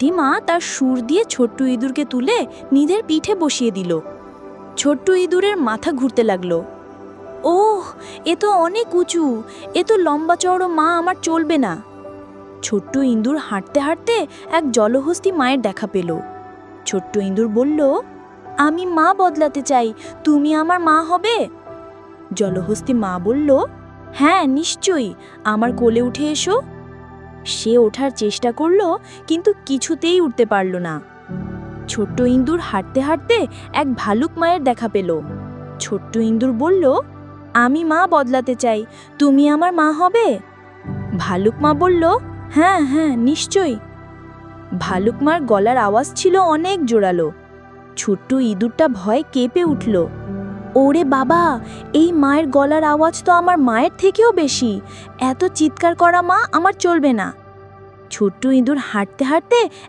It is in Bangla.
হাতিমা তার সুর দিয়ে ছোট্ট ইঁদুরকে তুলে নিজের পিঠে বসিয়ে দিল। ছোট্ট ইঁদুরের মাথা ঘুরতে লাগল। ওহ, এ তো অনেক উঁচু, এ তো লম্বা চড়ো মা, আমার চলবে না। ছোট্ট ইঁদুর হাঁটতে হাঁটতে এক জলহস্তি মায়ের দেখা পেল। ছোট্ট ইঁদুর বলল, আমি মা বদলাতে চাই, তুমি আমার মা হবে? জলহস্তি মা বলল হ্যাঁ নিশ্চয়ই, আমার কোলে উঠে এসো। সে ওঠার চেষ্টা করল, কিন্তু কিছুতেই উঠতে পারল না। ছোট্ট ইঁদুর হাঁটতে হাঁটতে এক ভালুক মায়ের দেখা পেল। ছোট্ট ইঁদুর বলল, আমি মা বদলাতে চাই, তুমি আমার মা হবে? ভালুক মা বলল হ্যাঁ হ্যাঁ নিশ্চয়ই। ভালুক মার গলার আওয়াজ ছিল অনেক জোরালো। ছোট্ট ইঁদুরটা ভয় কেঁপে উঠল। ওরে বাবা, এই মায়ের গলার আওয়াজ তো আমার মায়ের থেকেও বেশি। এত চিৎকার করা মা আমার চলবে না। ছোট্ট ইঁদুর হাঁটতে হাঁটতে